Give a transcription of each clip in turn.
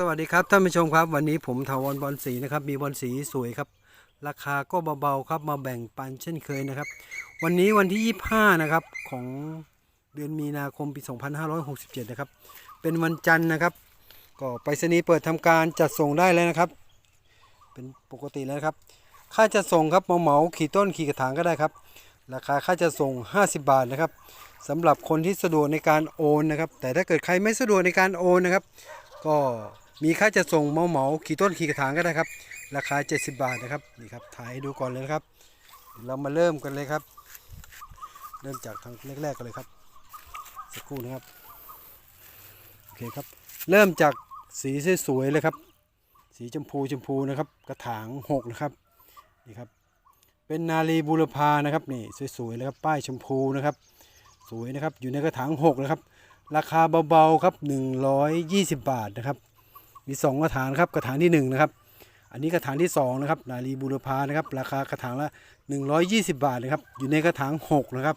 สวัสดีครับท่านผู้ชมครับวันนี้ผมทาวรบอลสีนะครับมีบอลสีสวยครับ ราคาก็เบาๆครับมาแบ่งปันเช่นเคยนะครับ วันนี้วันที่ 25 นะครับของเดือนมีนาคมปี 2567 นะครับ เป็นวันจันทร์นะครับ ก็ไปรษณีย์เปิดทำการจัดส่งได้แล้วนะครับ เป็นปกติแล้วครับ ค่าจัดส่งครับเหมาเหมาขี่ต้นขี่กระถางก็ได้ครับ ราคาค่าจัดส่ง 50 บาทนะครับสำหรับคนที่สะดวกในการโอนนะครับ แต่ถ้าเกิดใครไม่สะดวกในการโอนนะครับ ก็ มีค่าจะส่งเมาเหมาขี่ต้นขี่กระถางก็ได้ครับ ราคา 70 บาทนะครับนี่ครับถ่ายให้ดูก่อนเลยนะครับ เรามาเริ่มกันเลยครับ เริ่มจากทางแรกๆกันเลยครับสักครู่นะครับโอเคครับ เริ่มจากสีสวยๆเลยครับ สีชมพูชมพูนะครับ กระถางหกนะครับนี่ครับ เป็นนาลีบูรพานะครับนี่สวยๆเลยครับป้ายชมพูนะครับ สวยนะครับอยู่ในกระถางหกนะครับราคาเบาๆครับ 120 บาทนะครับ มี 2 กระถางครับกระถางที่1นะครับอันนี้กระถางที่2นะครับนาลีบูรพานะครับราคากระถางละ 120 บาทนะครับอยู่ในกระถาง6นะครับ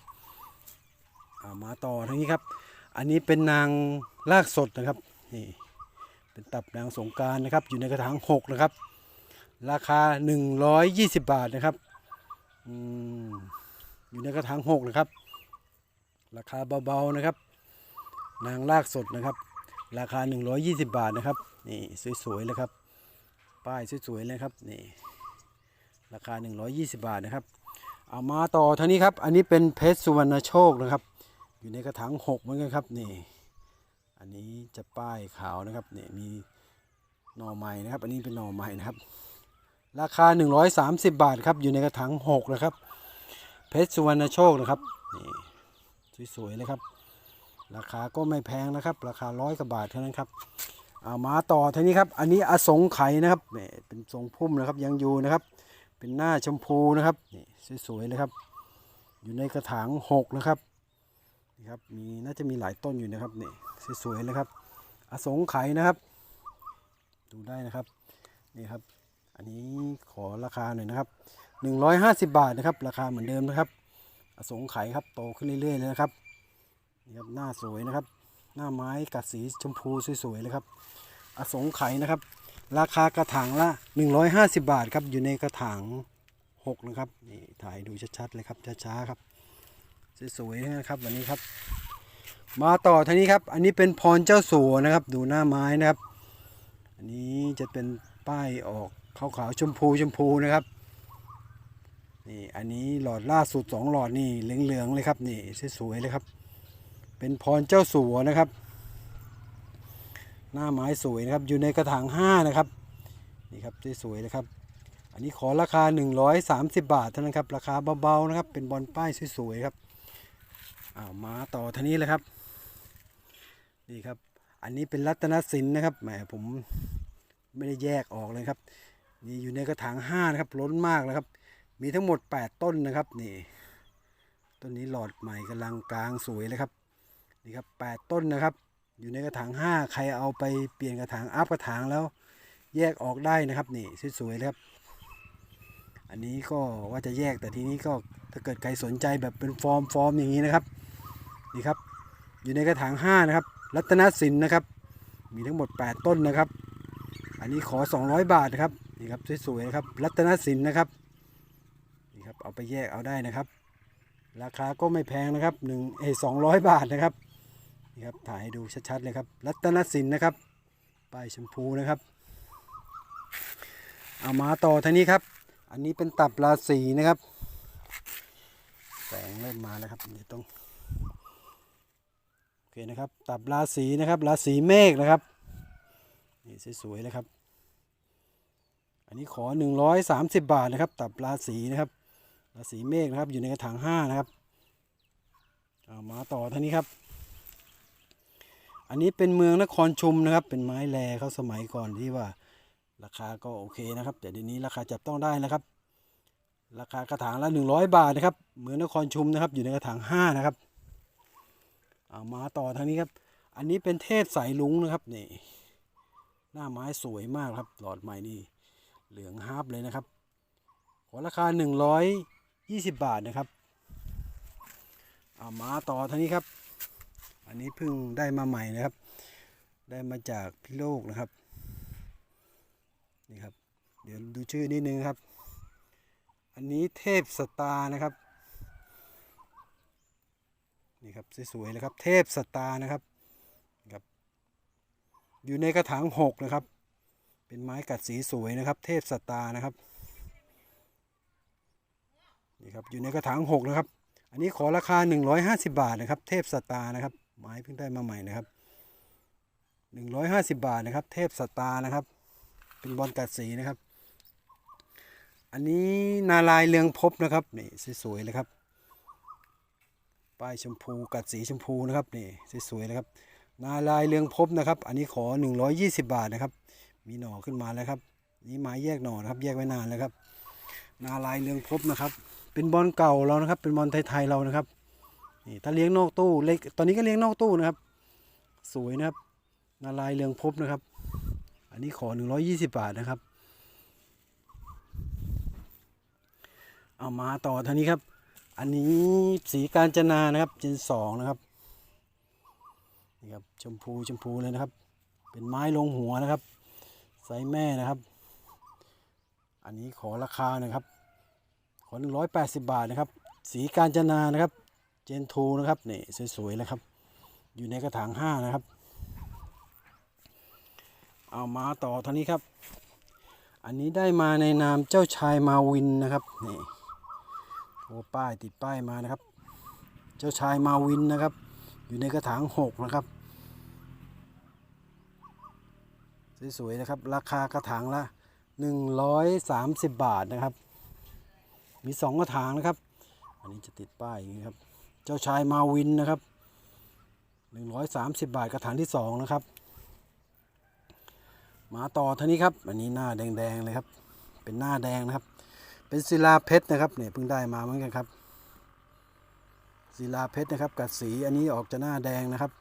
ามาต่อทางนี้ครับ อันนี้เป็นนางลากสดนะครับนี่เป็นตับนางสงการนะครับ อยู่ในกระถาง6นะครับ ราคา 120 บาทนะครับอืมอยู่ในกระถาง6นะครับ ราคาเบาๆนะครับ นางลากสดนะครับ ราคา 120 บาทนะครับนี่สวยๆเลยครับ ป้ายสวยๆเลยครับนี่ราคา 120 บาทนะครับ เอามาต่อทางนี้ครับ อันนี้เป็นเพชรสุวรรณโชคนะครับ อยู่ในกระถาง6เหมือนกันครับนี่อันนี้จะป้ายขาวนะครับนี่มีหน่อไม้นะครับ อันนี้เป็นหน่อไม้นะครับ ราคา 130 บาทครับอยู่ในกระถาง6นะครับ เพชรสุวรรณโชคนะครับนี่สวยๆเลยครับ ราคาก็ไม่แพงนะครับ ราคาร้อยกว่าบาทเท่านั้นครับ เอามาต่อทีนี้ครับ อันนี้อสงไขยนะครับเป็นทรงพุ่มนะครับยังอยู่นะครับ เป็นหน้าชมพูนะครับนี่สวยๆเลยครับ อยู่ในกระถางหกนะครับนี่ครับมีน่าจะมีหลายต้นอยู่นะครับนี่สวยๆเลยครับ อสงไขยนะครับ ดูได้นะครับนี่ครับ อันนี้ขอราคาหน่อยนะครับ 150 บาทนะครับ ราคาเหมือนเดิมนะครับ อสงไขยครับโตขึ้นเรื่อยๆเลยนะครับนี่ครับหน้าสวยนะครับ หน้าไม้กัดสีชมพูสวยๆเลยครับ อสงไขยนะครับ ราคากระถางละ 150 บาทครับ อยู่ในกระถาง 6 นะครับ นี่ถ่ายดูชัดๆเลยครับ ช้าๆครับ สวยๆนะครับวันนี้ครับ มาต่อทางนี้ครับ อันนี้เป็นพรเจ้าสัวนะครับ ดูหน้าไม้นะครับ อันนี้จะเป็นป้ายออกขาวๆชมพูชมพูนะครับนี่อันนี้หลอดล่าสุดสองหลอดนี่เหลืองๆเลยครับนี่สวยๆเลยครับ เป็นพรเจ้าสัวนะครับ หน้าไม้สวยนะครับ อยู่ในกระถางห้านะครับนี่ครับสวยๆเลยครับ อันนี้ขอราคา 130 บาทเท่านั้นครับ ราคาเบาๆนะครับ เป็นบอลป้ายสวยๆครับอ้าวมาต่อท่านี้เลยครับนี่ครับ อันนี้เป็นรัตนสินนะครับแหมผมไม่ได้แยกออกเลยครับนี่อยู่ในกระถางห้านะครับล้นมากเลยครับ มีทั้งหมด 8 ต้นนะครับนี่ต้นนี้หลอดใหม่กำลังกลางสวยเลยครับ นี่ครับแปดต้นนะครับ อยู่ในกระถางห้าใครเอาไปเปลี่ยนกระถางอัพกระถางแล้วแยกออกได้นะครับนี่สวยๆเลยครับ อันนี้ก็ว่าจะแยกแต่ทีนี้ก็ถ้าเกิดใครสนใจแบบเป็นฟอร์มฟอร์มอย่างนี้นะครับนี่ครับ อยู่ในกระถางห้านะครับ รัตนสินนะครับ มีทั้งหมด 8 ต้นนะครับ อันนี้ขอ 200 บาทนะครับนี่ครับสวยๆนะครับ รัตนสินนะครับนี่ครับเอาไปแยกเอาได้นะครับ ราคาก็ไม่แพงนะครับหนึ่งเอสองร้อยบาทนะครับ นี่ครับถ่ายให้ดูชัดๆเลยครับ รัตนสินนะครับป้ายชมพูนะครับ เอามาต่อทานี้ครับ อันนี้เป็นตับราศีนะครับ แสงเริ่มมาแล้วครับเดี๋ยวต้องโอเคนะครับ ตับราศีนะครับราศีเมฆนะครับนี่สวยๆเลยครับ อันนี้ขอ 130 บาทนะครับ ตับราศีนะครับราศีเมฆนะครับอยู่ในกระถางห้านะครับเอามาต่อท่านี้ครับ อันนี้เป็นเมืองนครชุมนะครับ เป็นไม้แลเขาสมัยก่อนที่ว่า ราคาก็โอเคนะครับ แต่เดี๋ยวนี้ราคาจับต้องได้นะครับ ราคากระถางละ 100 บาทนะครับ เมืองนครชุมนะครับ อยู่ในกระถางห้านะครับ เอามาต่อทางนี้ครับ อันนี้เป็นเทศสายลุงนะครับนี่หน้าไม้สวยมากครับ หลอดใหม่นี่เหลืองฮาร์ปเลยนะครับ ขอราคา 120 บาทนะครับ เอามาต่อท่านี้ครับ อันนี้เพิ่งได้มาใหม่นะครับ ได้มาจากพี่โลกนะครับ นี่ครับ เดี๋ยวดูชื่อนิดนึงครับ อันนี้เทพสตาร์นะครับ นี่ครับสวยๆเลยครับ เทพสตาร์นะครับครับ อยู่ในกระถางหกนะครับ เป็นไม้กัดสีสวยนะครับ เทพสตาร์นะครับ นี่ครับ อยู่ในกระถางหกนะครับอันนี้ขอราคา 150 บาทนะครับ เทพสตาร์นะครับ ไม้เพิ่งได้มาใหม่นะครับ150บาทนะครับ เทพสตาร์นะครับ เป็นบอลกัดสีนะครับ อันนี้นาลายเรืองพบนะครับนี่สวยๆเลยครับป้ายชมพูกัดสีชมพูนะครับนี่สวยๆเลยครับ นาลายเรืองพบนะครับ อันนี้ขอ 120 บาทนะครับ มีหน่อขึ้นมาแล้วครับนี่ไม้แยกหน่อนะครับแยกไว้นานแล้วครับ นาลายเรืองพบนะครับ เป็นบอลเก่าเรานะครับ เป็นบอลไทยๆเรานะครับ นี่ถ้าเลี้ยงนอกตู้เล็กตอนนี้ก็เลี้ยงนอกตู้นะครับ สวยนะครับนาลายเรืองพบนะครับ อันนี้ขอ 120 บาทนะครับ เอามาต่อท่านี้ครับ อันนี้สีการจนานะครับเจนสองนะครับนี่ครับชมพูชมพูเลยนะครับ เป็นไม้ลงหัวนะครับไซแม่นะครับ อันนี้ขอราคาหนะครับ ขอ 180 บาทนะครับ สีการจนานะครับ จนทูนะครับนี่สวยๆเลยครับ อยู่ในกระถางห้านะครับ เอามาต่อท่านี้ครับ อันนี้ได้มาในนามเจ้าชายมาวินนะครับนี่โอ้ป้ายติดป้ายมานะครับ เจ้าชายมาวินนะครับ อยู่ในกระถางหกนะครับสวยๆนะครับ ราคากระถางละ 130 บาทนะครับ มีสองกระถางนะครับ อันนี้จะติดป้ายอย่างนี้ครับ เจ้าชายมาวินนะครับ 130 บาทกระถางที่สองนะครับ มาต่อท่านี้ครับ อันนี้หน้าแดงๆเลยครับ เป็นหน้าแดงนะครับ เป็นศิลาเพชรนะครับเนี่ยเพิ่งได้มาเหมือนกันครับศิลาเพชรนะครับ กัดสีอันนี้ออกจะหน้าแดงนะครับ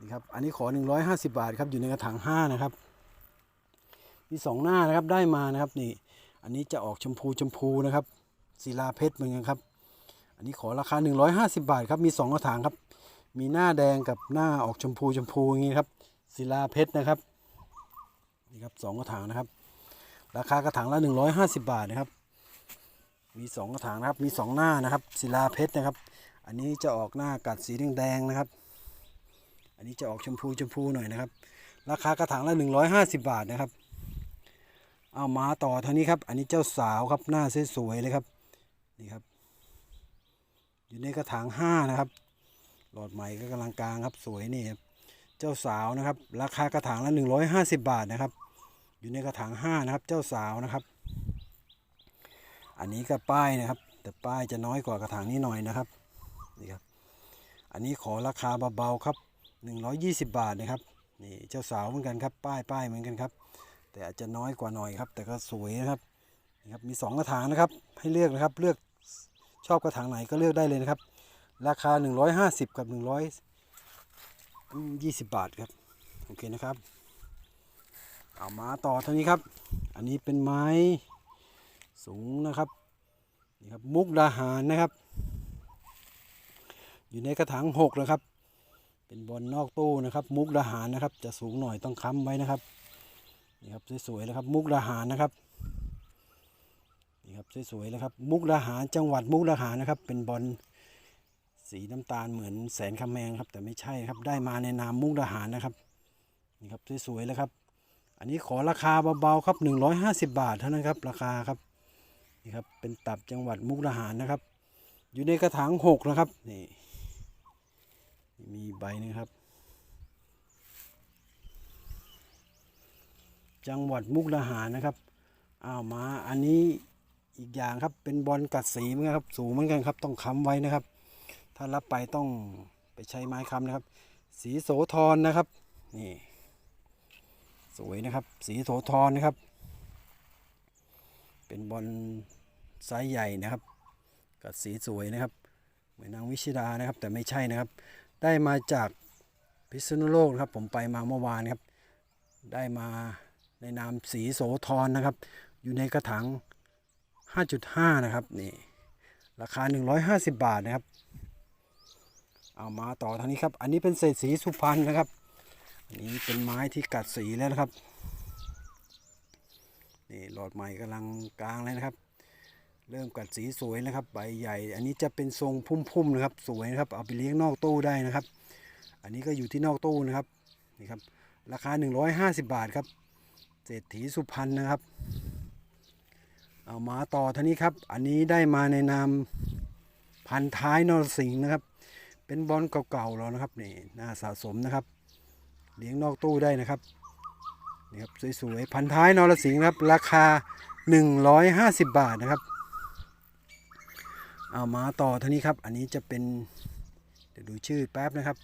นี่ครับอันนี้ขอ 150 บาทครับอยู่ในกระถาง5นะครับมีสองหน้านะครับได้มานะครับนี่อันนี้จะออกชมพูชมพูนะครับศิลาเพชรเหมือนกันครับ อันนี้ขอราคา 150 บาทครับ มีสองกระถางครับ มีหน้าแดงกับหน้าออกชมพูชมพูอย่างนี้ครับ ศิลาเพชรนะครับ นี่ครับสองกระถางนะครับ ราคากระถางละ 150 บาทนะครับ มีสองกระถางนะครับ มีสองหน้านะครับ ศิลาเพชรนะครับ อันนี้จะออกหน้ากัดสีแดงๆนะครับ อันนี้จะออกชมพูชมพูหน่อยนะครับ ราคากระถางละ 150 บาทนะครับ เอามาต่อทางนี้ครับ อันนี้เจ้าสาวครับ หน้าสวยๆเลยครับ นี่ครับ อยู่ในกระถางห้านะครับ หลอดใหม่ก็กำลังกลางครับสวยนี่ครับเจ้าสาวนะครับ ราคากระถางละ150 บาทนะครับ อยู่ในกระถาง5นะครับ เจ้าสาวนะครับ อันนี้ก็ป้ายนะครับ แต่ป้ายจะน้อยกว่ากระถางนี้หน่อยนะครับนี่ครับอันนี้ขอราคาเบาๆครับ 120 บาทนะครับนี่เจ้าสาวเหมือนกันครับ ป้ายป้ายเหมือนกันครับ แต่อาจจะน้อยกว่าหน่อยครับ แต่ก็สวยนะครับนี่ครับมีสองกระถางนะครับ ให้เลือกนะครับเลือก ชอบกระถางไหนก็เลือกได้เลยนะครับ ราคา 150 กับ100บาทครับ โอเคนะครับ เอามาต่อเท่านี้ครับ อันนี้เป็นไม้สูงนะครับนี่ครับมุกดาหารนะครับ อยู่ในกระถางหกนะครับ เป็นบอลนอกตู้นะครับ มุกดาหารนะครับ จะสูงหน่อยต้องค้ำไว้นะครับนี่ครับสวยๆเลยครับ มุกดาหารนะครับ ครับสวยๆเลยครับ มุกดาหารจังหวัดมุกดาหารนะครับ เป็นบอลสีน้ำตาลเหมือนแสนคำแมงครับ แต่ไม่ใช่ครับได้มาในนามมุกดาหารนะครับนี่ครับสวยๆเลยครับ อันนี้ขอราคาเบาๆครับ 150 บาทเท่านั้นครับ ราคาครับนี่ครับเป็นตับจังหวัดมุกดาหารนะครับ อยู่ในกระถางหกนะครับนี่มีใบนึงครับ จังหวัดมุกดาหารนะครับอ้าวมาอันนี้ อีกอย่างครับเป็นบอลกัดสีเหมือนกันครับ สูงเหมือนกันครับ ต้องค้ำไว้นะครับ ถ้ารับไปต้องไปใช้ไม้ค้ำนะครับ สีโสธรนะครับ นี่ สวยนะครับ สีโสธรนะครับ เป็นบอลไซส์ใหญ่นะครับ กับสีสวยนะครับ เหมือนนางวิชิดานะครับ แต่ไม่ใช่นะครับ ได้มาจากพิษณุโลกนะครับ ผมไปมาเมื่อวานครับ ได้มาในนามสีโสธรนะครับ อยู่ในกระถาง 5.5 นะครับนี่ราคา 150 บาทนะครับ เอามาต่อทางนี้ครับ อันนี้เป็นเศษสีสุพรรณนะครับ อันนี้เป็นไม้ที่กัดสีแล้วนะครับนี่หลอดใหม่กำลังกลางเลยนะครับ เริ่มกัดสีสวยนะครับ ใบใหญ่ อันนี้จะเป็นทรงพุ่มๆนะครับสวยนะครับ เอาไปเลี้ยงนอกตู้ได้นะครับ อันนี้ก็อยู่ที่นอกตู้นะครับนี่ครับราคา 150 บาทครับเศรษฐีสุพรรณนะครับ เอามาต่อท่านี้ครับ อันนี้ได้มาในนามพันท้ายนรสิงห์นะครับ เป็นบอลเก่าๆแล้วนะครับนี่น่าสะสมนะครับ เลี้ยงนอกตู้ได้นะครับนี่ครับสวยๆพันท้ายนรสิงห์ครับ ราคา 150 บาทนะครับ เอามาต่อท่านี้ครับ อันนี้จะเป็นเดี๋ยวดูชื่อแป๊บนะครับ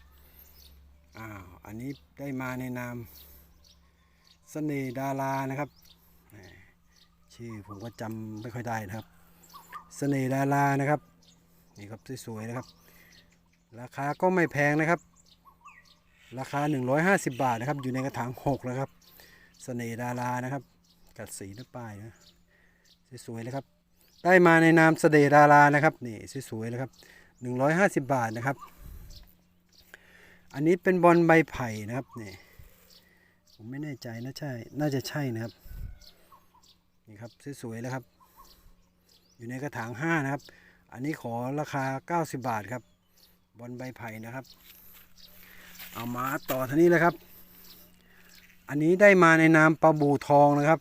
อ้าวอันนี้ได้มาในนามเสน่ห์ดารานะครับ ชื่อผมก็จำไม่ค่อยได้นะครับเสน่ห์ดารานะครับนี่ครับสวยๆนะครับ ราคาก็ไม่แพงนะครับ ราคา 150 บาทนะครับ อยู่ในกระถาง6นะครับ เสน่ห์ดารานะครับ กัดสีน้าป้ายนะสวยๆเลยครับ ได้มาในนามเสน่ห์ดารานะครับนี่สวยๆนะครับ 150 บาทนะครับ อันนี้เป็นบอลใบไผ่นะครับนี่ผมไม่แน่ใจนะใช่ น่าจะใช่นะครับ นี่ครับสวยๆแล้วครับ อยู่ในกระถาง5นะครับ อันนี้ขอราคา 90 บาทครับ บอลใบไผ่นะครับ เอามาต่อท่านี้เลยครับ อันนี้ได้มาในนามปลาบูทองนะครับ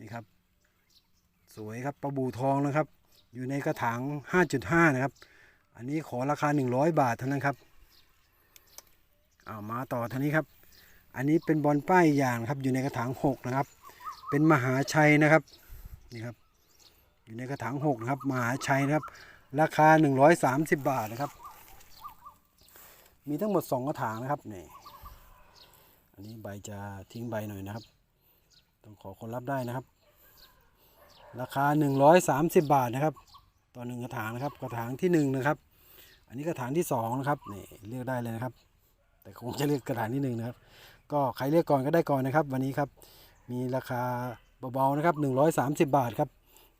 นี่ครับ สวยครับปลาบูทองนะครับ อยู่ในกระถาง 5.5 นะครับ อันนี้ขอราคา 100 บาทเท่านั้นครับเอามาต่อท่านี้ครับ อันนี้เป็นบอลป้ายอย่างครับอยู่ในกระถาง 6 นะครับ เป็นมหาชัยนะครับนี่ครับอยู่ในกระถาง6นะครับมหาชัยนะครับ ราคา 130 บาทนะครับ มีทั้งหมด 2 กระถางนะครับนี่อันนี้ใบจะทิ้งใบหน่อยนะครับ ต้องขอคนรับได้นะครับ ราคา 130 บาทนะครับต่อหนึ่งกระถางนะครับ กระถางที่1นะครับ อันนี้กระถางที่2นะครับนี่เลือกได้เลยนะครับ แต่คงจะเลือกกระถางที่1นะครับ ก็ใครเลือกก่อนก็ได้ก่อนนะครับ วันนี้ครับ มีราคาเบาๆนะครับ 130 บาทครับ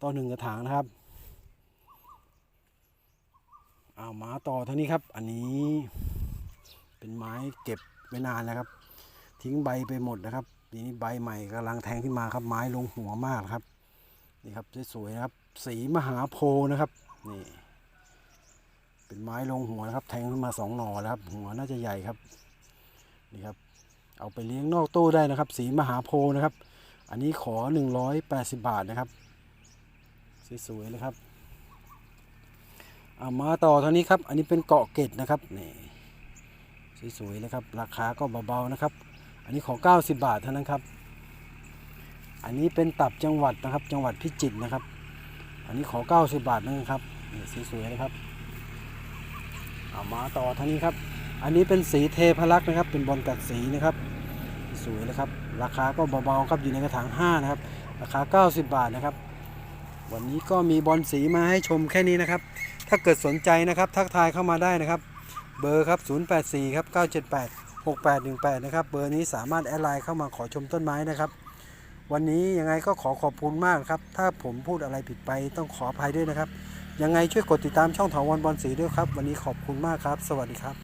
ต่อหนึ่งกระถางนะครับเอามาต่อเท่านี้ครับ อันนี้เป็นไม้เก็บไว้นานแล้วครับ ทิ้งใบไปหมดนะครับทีนี้ใบใหม่กำลังแทงขึ้นมาครับ ไม้ลงหัวมากครับ นี่ครับสวยๆนะครับ สีมหาโพนะครับนี่เป็นไม้ลงหัวนะครับ แทงขึ้นมาสองหน่อแล้วครับ หัวน่าจะใหญ่ครับ นี่ครับ เอาไปเลี้ยงนอกตู้ได้นะครับ สีมหาโพธิ์นะครับ อันนี้ขอ 180 บาทนะครับ สวยๆเลยครับเอามาต่อเท่านี้ครับ อันนี้เป็นเกาะเกตนะครับนี่สวยๆเลยครับ ราคาก็เบาๆนะครับ อันนี้ขอ 90 บาทเท่านั้นครับ อันนี้เป็นตับจังหวัดนะครับ จังหวัดพิจิตรนะครับ อันนี้ขอ 90 บาทนะครับนี่สวยๆเลยครับเอามาต่อเท่านี้ครับ อันนี้เป็นสีเทพลักษ์นะครับ เป็นบอลกัดสีนะครับ สวยเลยครับ ราคาก็เบาๆครับอยู่ในกระถาง5นะครับ ราคา 90 บาทนะครับ วันนี้ก็มีบอลสีมาให้ชมแค่นี้นะครับ ถ้าเกิดสนใจนะครับ ทักทายเข้ามาได้นะครับ เบอร์ครับ 084 ครับ 978 6818 นะครับ เบอร์นี้สามารถแอดไลน์เข้ามาขอชมต้นไม้นะครับ วันนี้ยังไงก็ขอขอบคุณมากครับ ถ้าผมพูดอะไรผิดไปต้องขออภัยด้วยนะครับ ยังไงช่วยกดติดตามช่องถาวรบอลสีด้วยครับ วันนี้ขอบคุณมากครับ สวัสดีครับ